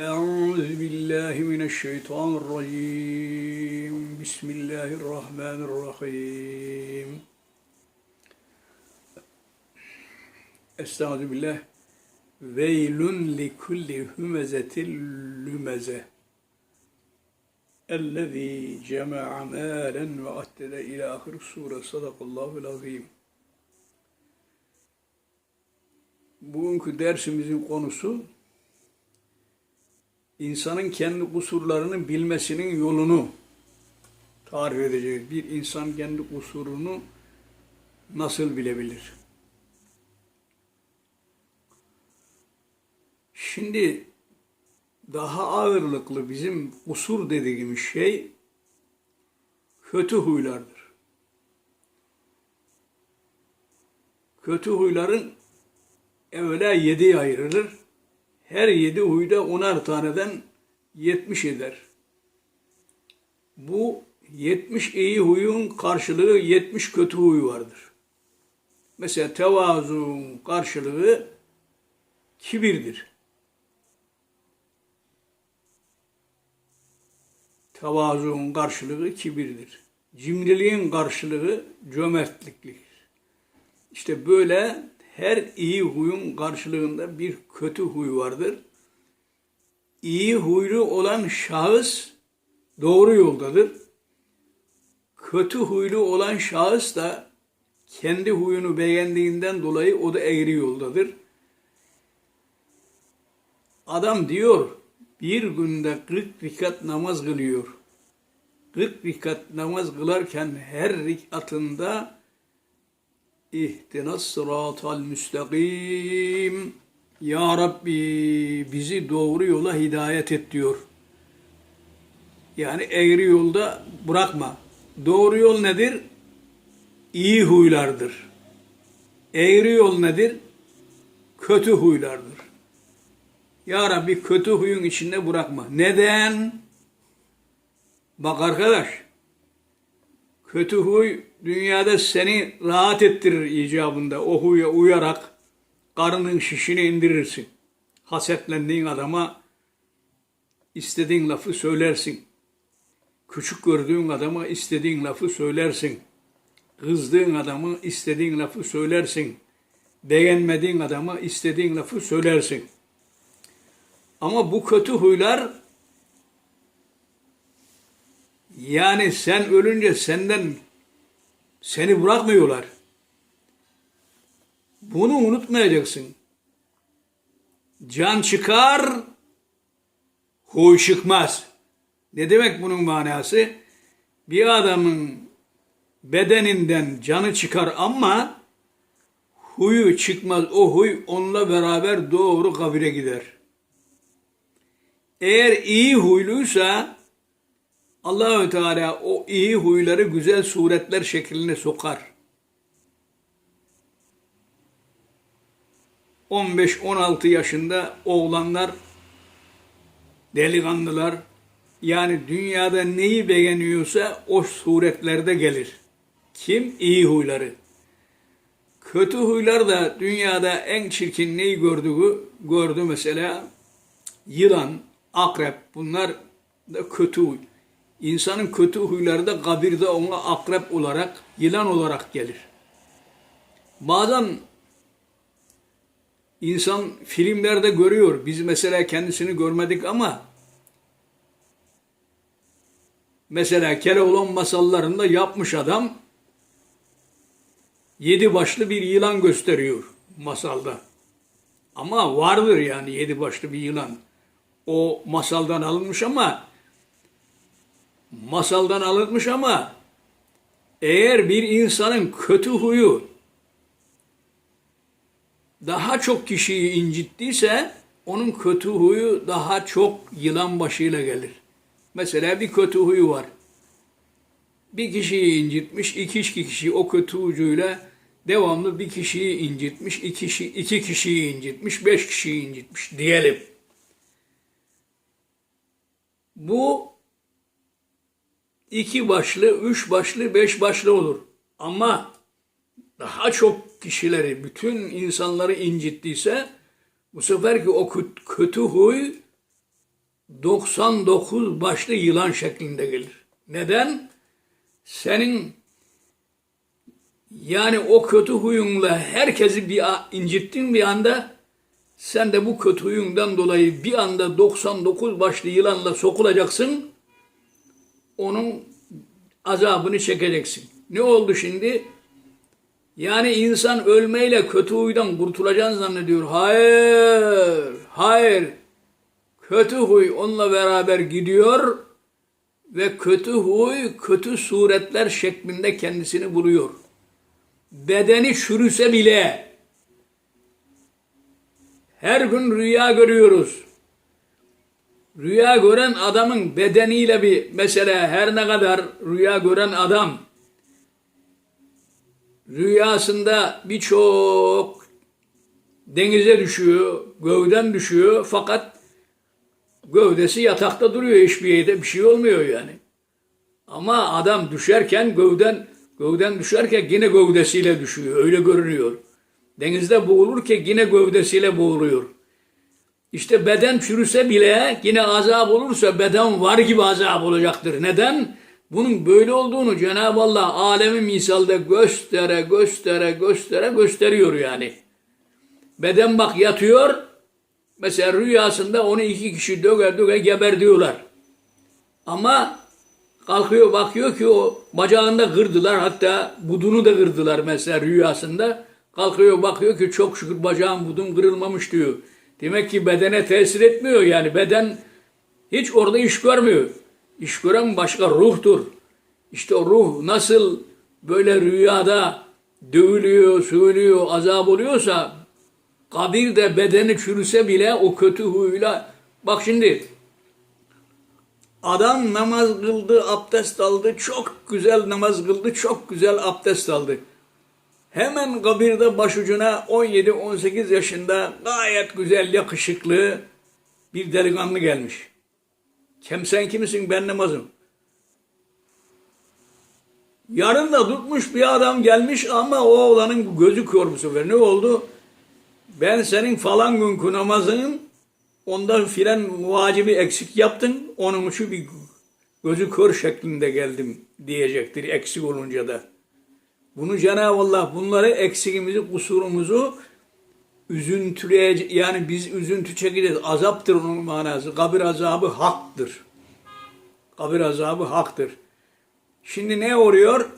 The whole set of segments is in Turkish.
Euzu billahi mineşşeytanirracim. Bismillahirrahmanirrahim. Estaizu billah. Veylun li kulli hümezetil lümeze. Ellezî cema'a mâlen ve addede ilâ ahir sure. Sadakallahu azim. Bugünkü dersimizin konusu insanın kendi kusurlarını bilmesinin yolunu tarif edeceğiz. Bir insan kendi kusurunu nasıl bilebilir? Şimdi daha ağırlıklı bizim kusur dediğimiz şey kötü huylardır. Kötü huyların evvela yedi ayrılır. Her yedi huyda onar taneden yetmiş eder. Bu yetmiş iyi huyun karşılığı yetmiş kötü huy vardır. Mesela tevazuun karşılığı kibirdir. Tevazuun karşılığı kibirdir. Cimriliğin karşılığı cömertliktir. İşte böyle her iyi huyun karşılığında bir kötü huy vardır. İyi huylu olan şahıs doğru yoldadır. Kötü huylu olan şahıs da kendi huyunu beğendiğinden dolayı o da eğri yoldadır. Adam diyor bir günde 40 rikat namaz kılıyor. 40 rikat namaz kılarken her rikatında İhtinas sıratal müstakim Ya Rabbi bizi doğru yola hidayet et diyor. Yani eğri yolda bırakma. Doğru yol nedir? İyi huylardır. Eğri yol nedir? Kötü huylardır. Ya Rabbi kötü huyun içinde bırakma. Neden? Bak arkadaş, kötü huy dünyada seni rahat ettirir icabında. O huya uyarak karının şişini indirirsin. Hasetlendiğin adama istediğin lafı söylersin. Küçük gördüğün adama istediğin lafı söylersin. Kızdığın adamı istediğin lafı söylersin. Beğenmediğin adama istediğin lafı söylersin. Ama bu kötü huylar yani sen ölünce senden seni bırakmıyorlar. Bunu unutmayacaksın. Can çıkar, huy çıkmaz. Ne demek bunun manası? Bir adamın bedeninden canı çıkar ama huyu çıkmaz. O huy onunla beraber doğru kabire gider. Eğer iyi huyluysa Allahü Teala o iyi huyları güzel suretler şekline sokar. 15-16 yaşında oğlanlar, delikanlılar, yani dünyada neyi beğeniyorsa o suretlerde gelir. Kim? İyi huyları. Kötü huylar da dünyada en çirkin neyi gördüğü, gördü mesela yılan, akrep bunlar da kötü huy. İnsanın kötü huyları da kabirde ona akrep olarak, yılan olarak gelir. Bazen insan filmlerde görüyor. Biz mesela kendisini görmedik ama mesela Keloğlan masallarında yapmış adam yedi başlı bir yılan gösteriyor masalda. Ama vardır yani yedi başlı bir yılan. O masaldan alınmış ama masaldan alınmış ama eğer bir insanın kötü huyu daha çok kişiyi incittiyse onun kötü huyu daha çok yılan başıyla gelir. Mesela bir kötü huyu var. Bir kişiyi incitmiş, iki kişi o kötü huyuyla devamlı bir kişiyi incitmiş, iki, kişi, iki kişiyi incitmiş, beş kişiyi incitmiş diyelim. Bu iki başlı, üç başlı, beş başlı olur. Ama daha çok kişileri, bütün insanları incittiyse bu sefer ki o kötü huy 99 başlı yılan şeklinde gelir. Neden? Senin yani o kötü huyunla herkesi bir incittin bir anda sen de bu kötü huyundan dolayı bir anda 99 başlı yılanla sokulacaksın. Onun azabını çekeceksin. Ne oldu şimdi? Yani insan ölmeyle kötü huydan kurtulacağını zannediyor. Hayır, hayır. Kötü huy onunla beraber gidiyor ve kötü huy kötü suretler şeklinde kendisini buluyor. Bedeni çürüse bile her gün rüya görüyoruz. Rüya gören adamın bedeniyle bir mesela her ne kadar rüya gören adam rüyasında birçok denize düşüyor, gövden düşüyor fakat gövdesi yatakta duruyor hiçbir yerde bir şey olmuyor yani. Ama adam düşerken gövden gövden düşerken yine gövdesiyle düşüyor. Öyle görünüyor. Denizde boğulurken yine gövdesiyle boğuluyor. İşte beden çürüse bile yine azap olursa beden var gibi azap olacaktır. Neden? Bunun böyle olduğunu Cenab-ı Allah alemi misalde göstere göstere göstere gösteriyor yani. Beden bak yatıyor. Mesela rüyasında onu iki kişi döge döge geber diyorlar. Ama kalkıyor bakıyor ki o bacağında kırdılar hatta budunu da kırdılar mesela rüyasında. Kalkıyor bakıyor ki çok şükür bacağım budum kırılmamış diyor. Demek ki bedene tesir etmiyor yani beden hiç orada iş görmüyor. İş gören başka ruhtur. İşte o ruh nasıl böyle rüyada dövülüyor, sövülüyor, azap oluyorsa kabirde bedeni çürüse bile o kötü huyla bak şimdi adam namaz kıldı, abdest aldı, çok güzel namaz kıldı, çok güzel abdest aldı. Hemen kabirde başucuna 17-18 yaşında gayet güzel, yakışıklı bir delikanlı gelmiş. Kim sen kimsin ben namazım. Yarın da tutmuş bir adam gelmiş ama o oğlanın gözü kör bu sefer. Ne oldu? Ben senin falan günkü namazının ondan filan vacibi eksik yaptın. Onun için bir gözü kör şeklinde geldim diyecektir eksik olunca da. Bunu Cenab-ı Allah bunları eksikimizi, kusurumuzu üzüntüleye yani biz üzüntü çekeceğiz. Azaptır onun manası. Kabir azabı haktır. Kabir azabı haktır. Şimdi ne oluyor?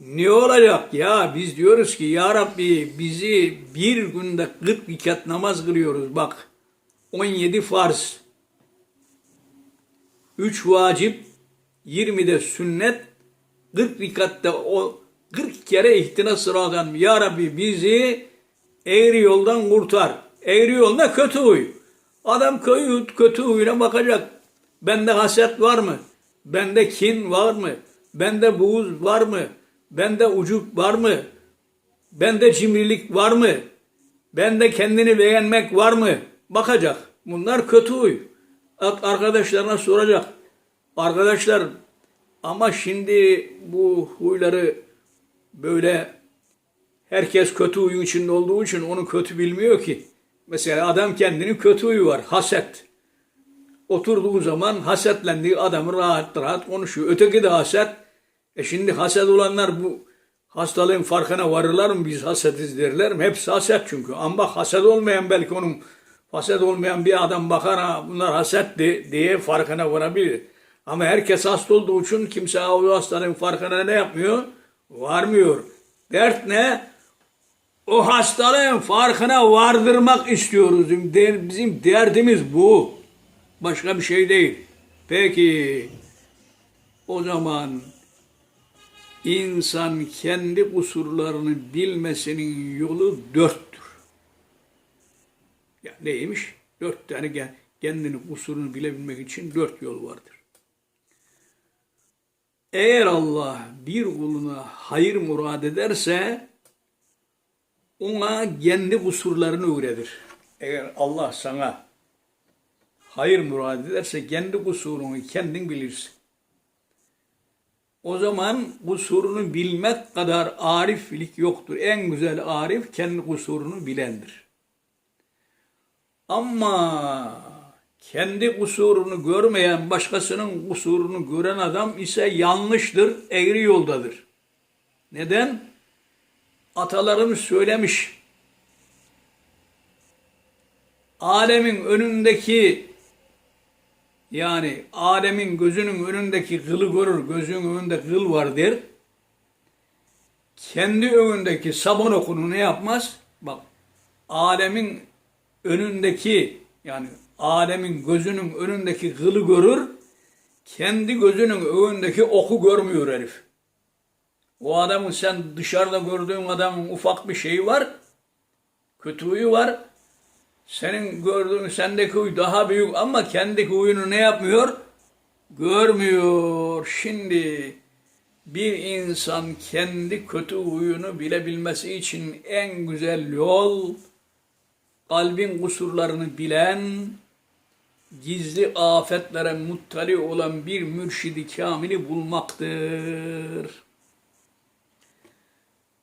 Ne olacak ya? Biz diyoruz ki ya Rabbi bizi bir günde 40 rekat namaz kılıyoruz. Bak 17 farz, 3 vacip, 20 de sünnet, 40 rekatta o 40 kere ihtina sıradan ya Rabbi bizi eğri yoldan kurtar. Eğri yolda kötü huy. Adam kötü, kötü huyuna bakacak. Bende haset var mı? Bende kin var mı? Bende buğuz var mı? Bende ucup var mı? Bende cimrilik var mı? Bende kendini beğenmek var mı? Bakacak. Bunlar kötü huy. Arkadaşlarına soracak. Arkadaşlar ama şimdi bu huyları böyle herkes kötü huyun içinde olduğu için onu kötü bilmiyor ki. Mesela adam kendinin kötü huyu var. Haset. Oturduğu zaman hasetlendiği adamı rahat rahat konuşuyor. Öteki de haset. E şimdi haset olanlar bu hastalığın farkına varırlar mı? Biz hasetiz derler mi? Hepsi haset çünkü. Ama haset olmayan belki onun haset olmayan bir adam bakar ha bunlar hasetti diye farkına varabilir. Ama herkes hasta olduğu için kimse o hastalığın farkına ne yapmıyor? Varmıyor. Dert ne? O hastalığın farkına vardırmak istiyoruz. Bizim derdimiz bu. Başka bir şey değil. Peki o zaman insan kendi kusurlarını bilmesinin yolu dörttür. Ya neymiş? Dört tane kendini kusurunu bilebilmek için dört yol vardır. Eğer Allah bir kuluna hayır murad ederse ona kendi kusurlarını öğretir. Eğer Allah sana hayır murad ederse kendi kusurunu kendin bilirsin. O zaman kusurunu bilmek kadar ariflik yoktur. En güzel arif kendi kusurunu bilendir. Ama Kendi kusurunu görmeyen, başkasının kusurunu gören adam ise yanlıştır, eğri yoldadır. Neden? Atalarımız söylemiş. Alemin önündeki yani Adem'in gözünün önündeki kılı görür, gözünün önünde kıl var der. Kendi önündeki sabun okunu ne yapmaz? Bak, Adem'in önündeki yani Adem'in gözünün önündeki kılı görür, kendi gözünün önündeki oku görmüyor herif. O adamın sen dışarıda gördüğün adamın ufak bir şeyi var, kötü huyu var. Senin gördüğün sendeki huy daha büyük ama kendi huyunu ne yapmıyor? Görmüyor. Şimdi bir insan kendi kötü huyunu bilebilmesi için en güzel yol kalbin kusurlarını bilen, gizli afetlere muttali olan bir mürşidi kamili bulmaktır.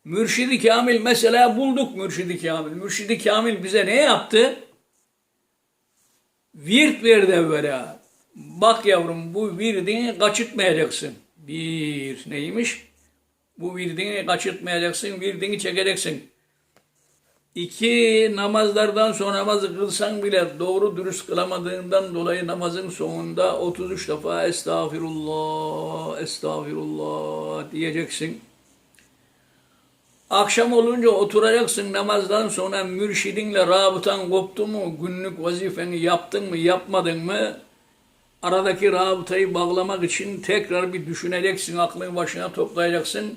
Mürşidi Kamil mesela bulduk Mürşidi Kamil. Mürşidi Kamil bize ne yaptı? Virt verdi evvela. Bak yavrum bu virdini kaçırtmayacaksın. Bir neymiş? Bu virdini kaçırtmayacaksın, virdini çekeceksin. İki namazlardan sonra namazı kılsan bile doğru dürüst kılamadığından dolayı namazın sonunda 33 defa estağfirullah, estağfirullah diyeceksin. Akşam olunca oturacaksın namazdan sonra mürşidinle rabıtan koptu mu, günlük vazifeni yaptın mı, yapmadın mı? Aradaki rabıtayı bağlamak için tekrar bir düşüneceksin, aklını başına toplayacaksın.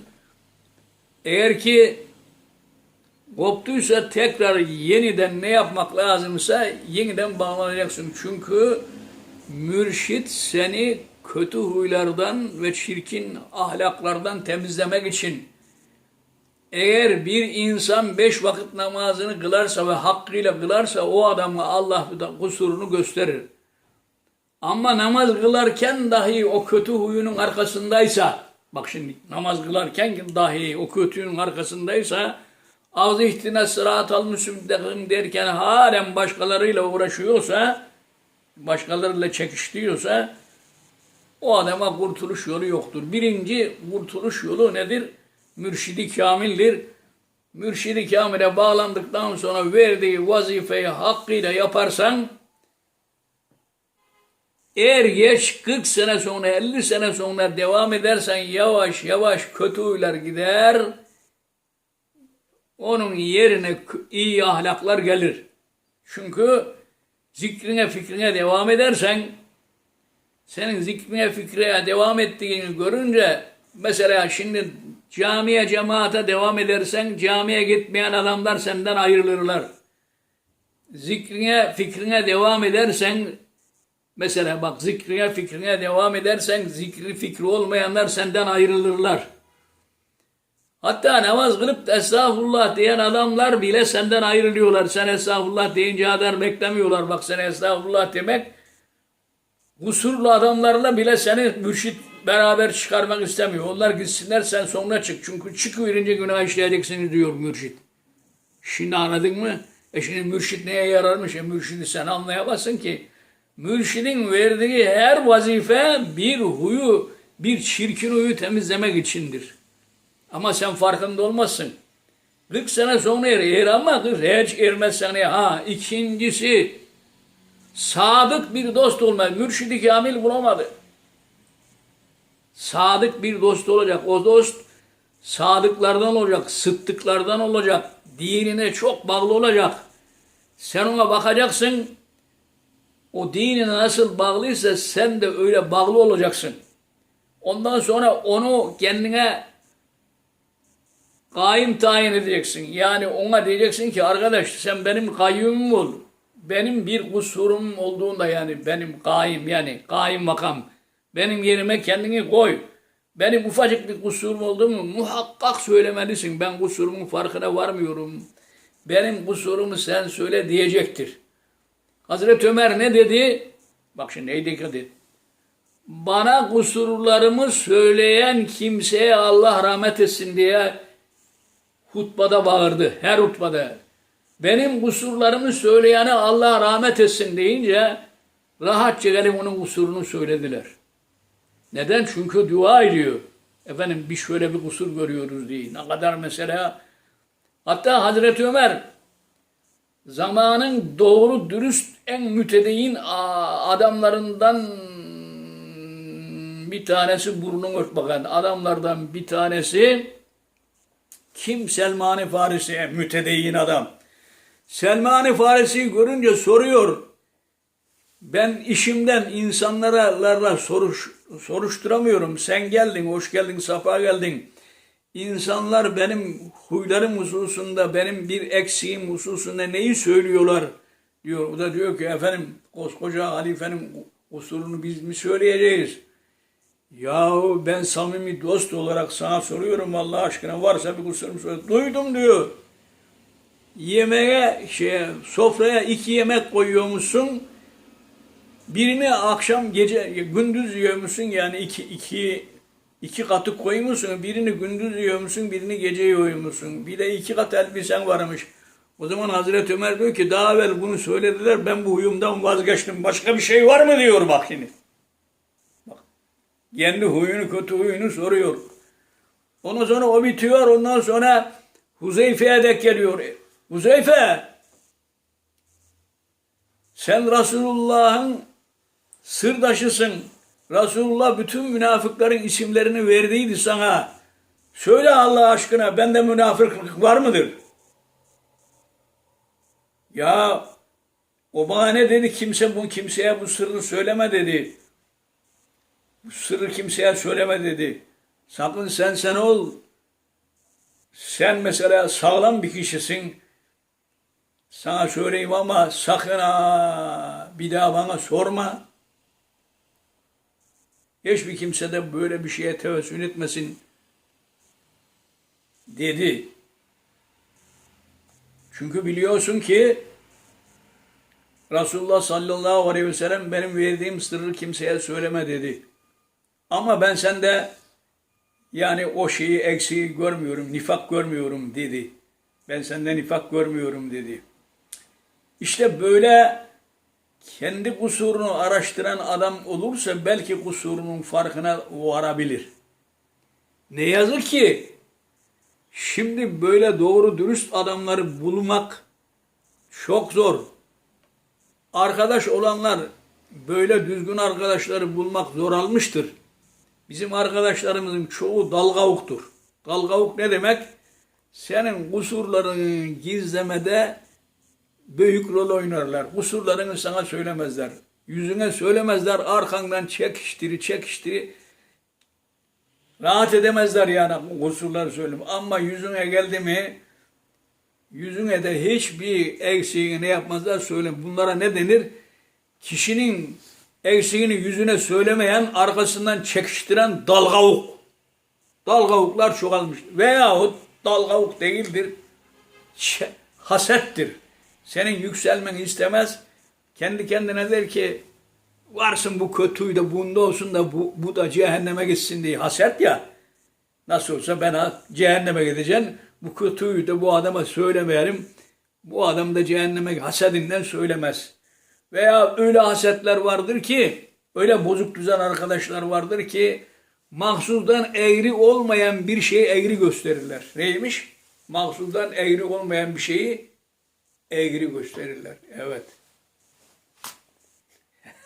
Eğer ki koptuysa tekrar yeniden ne yapmak lazımsa yeniden bağlanacaksın. Çünkü mürşit seni kötü huylardan ve çirkin ahlaklardan temizlemek için eğer bir insan beş vakit namazını kılarsa ve hakkıyla kılarsa o adamı Allah kusurunu gösterir. Ama namaz kılarken dahi o kötü huyunun arkasındaysa, bak şimdi namaz kılarken dahi o kötünün arkasındaysa, ağzı ihtine sırat almışım derken halen başkalarıyla uğraşıyorsa, başkalarıyla çekiştiriyorsa, o adama kurtuluş yolu yoktur. Birinci kurtuluş yolu nedir? mürşidi kamildir. Mürşidi kamile bağlandıktan sonra verdiği vazifeyi hakkıyla yaparsan eğer geç 40 sene sonra 50 sene sonra devam edersen yavaş yavaş kötü huylar gider. Onun yerine iyi ahlaklar gelir. Çünkü zikrine fikrine devam edersen senin zikrine fikrine devam ettiğini görünce mesela şimdi Camiye cemaate devam edersen camiye gitmeyen adamlar senden ayrılırlar. Zikrine, fikrine devam edersen mesela bak zikrine, fikrine devam edersen zikri fikri olmayanlar senden ayrılırlar. Hatta namaz kılıp da estağfurullah diyen adamlar bile senden ayrılıyorlar. Sen estağfurullah deyince kadar beklemiyorlar. Bak sen estağfurullah demek kusurlu adamlarla bile seni mürşit beraber çıkarmak istemiyor. Onlar gitsinler sen sonra çık. Çünkü çıkıverince günah işleyeceksiniz diyor mürşit. Şimdi anladın mı? E şimdi mürşit neye yararmış? E mürşidi sen anlayamazsın ki. Mürşidin verdiği her vazife bir huyu, bir çirkin huyu temizlemek içindir. Ama sen farkında olmazsın. 40 sene sonra er, er ama hiç ermezsen ya. Ha ikincisi sadık bir dost olmaz. Mürşidi kamil bulamadı sadık bir dost olacak. O dost sadıklardan olacak, sıddıklardan olacak, dinine çok bağlı olacak. Sen ona bakacaksın, o dinine nasıl bağlıysa sen de öyle bağlı olacaksın. Ondan sonra onu kendine kaim tayin edeceksin. Yani ona diyeceksin ki arkadaş sen benim kayyumum ol. Benim bir kusurum olduğunda yani benim kaim yani kaim makam. Benim yerime kendini koy. Benim ufacık bir kusurum oldu mu muhakkak söylemelisin. Ben kusurumun farkına varmıyorum. Benim kusurumu sen söyle diyecektir. Hazreti Ömer ne dedi? Bak şimdi neye dikkat et. Bana kusurlarımı söyleyen kimseye Allah rahmet etsin diye hutbada bağırdı. Her hutbada. Benim kusurlarımı söyleyene Allah rahmet etsin deyince rahatça gelip onun kusurunu söylediler. Neden? Çünkü dua ediyor. Efendim biz şöyle bir kusur görüyoruz diye. Ne kadar mesela hatta Hazreti Ömer zamanın doğru dürüst en mütedeyin adamlarından bir tanesi burnunu ört adamlardan bir tanesi kim Selman-ı Farisi mütedeyin adam. Selman-ı Farisi'yi görünce soruyor. Ben işimden insanlarla soruş, soruşturamıyorum. Sen geldin, hoş geldin, safa geldin. İnsanlar benim huylarım hususunda, benim bir eksiğim hususunda neyi söylüyorlar diyor. O da diyor ki efendim koskoca halifenin kusurunu biz mi söyleyeceğiz? Yahu ben samimi dost olarak sana soruyorum Allah aşkına varsa bir kusurum söyle. Duydum diyor. Yemeğe, şeye, sofraya iki yemek koyuyormuşsun. Birini akşam gece gündüz yiyormuşsun yani iki, iki, iki katı koymuşsun. Birini gündüz yiyormuşsun, birini gece yiyormuşsun. Bir de iki kat elbisen varmış. O zaman Hazreti Ömer diyor ki daha evvel bunu söylediler ben bu huyumdan vazgeçtim. Başka bir şey var mı diyor bak şimdi. Kendi huyunu kötü huyunu soruyor. Ondan sonra o bitiyor ondan sonra Huzeyfe'ye dek geliyor. Huzeyfe sen Resulullah'ın sırdaşısın. Resulullah bütün münafıkların isimlerini verdiydi sana. Söyle Allah aşkına bende münafıklık var mıdır? Ya o bana ne dedi kimse bu kimseye bu sırrı söyleme dedi. Bu sırrı kimseye söyleme dedi. Sakın sen sen ol. Sen mesela sağlam bir kişisin. Sana söyleyeyim ama sakın ha bir daha bana sorma. Hiçbir kimse de böyle bir şeye tevessül etmesin dedi. Çünkü biliyorsun ki Resulullah sallallahu aleyhi ve sellem benim verdiğim sırrı kimseye söyleme dedi. Ama ben sende yani o şeyi eksiği görmüyorum, nifak görmüyorum dedi. Ben sende nifak görmüyorum dedi. İşte böyle kendi kusurunu araştıran adam olursa belki kusurunun farkına varabilir. Ne yazık ki şimdi böyle doğru dürüst adamları bulmak çok zor. Arkadaş olanlar böyle düzgün arkadaşları bulmak zor almıştır. Bizim arkadaşlarımızın çoğu dalgavuktur. Dalgavuk ne demek? Senin kusurlarını gizlemede büyük rol oynarlar. Kusurlarını sana söylemezler. Yüzüne söylemezler. Arkandan çekiştiri çekiştiri. Rahat edemezler yani kusurları söyleme. Ama yüzüne geldi mi yüzüne de hiçbir eksiğini yapmazlar söyle. Bunlara ne denir? Kişinin eksiğini yüzüne söylemeyen arkasından çekiştiren dalgavuk. Dalgavuklar çoğalmış. Veyahut dalgavuk değildir. Hasettir. Senin yükselmeni istemez. Kendi kendine der ki varsın bu kötüyü de bunda olsun da bu, bu da cehenneme gitsin diye haset ya. Nasıl olsa ben cehenneme gideceğim. Bu kötüyü de bu adama söylemeyelim. Bu adam da cehenneme hasedinden söylemez. Veya öyle hasetler vardır ki, öyle bozuk düzen arkadaşlar vardır ki, mahsusdan eğri olmayan bir şeyi eğri gösterirler. Neymiş? Mahsusdan eğri olmayan bir şeyi eğri gösterirler. Evet.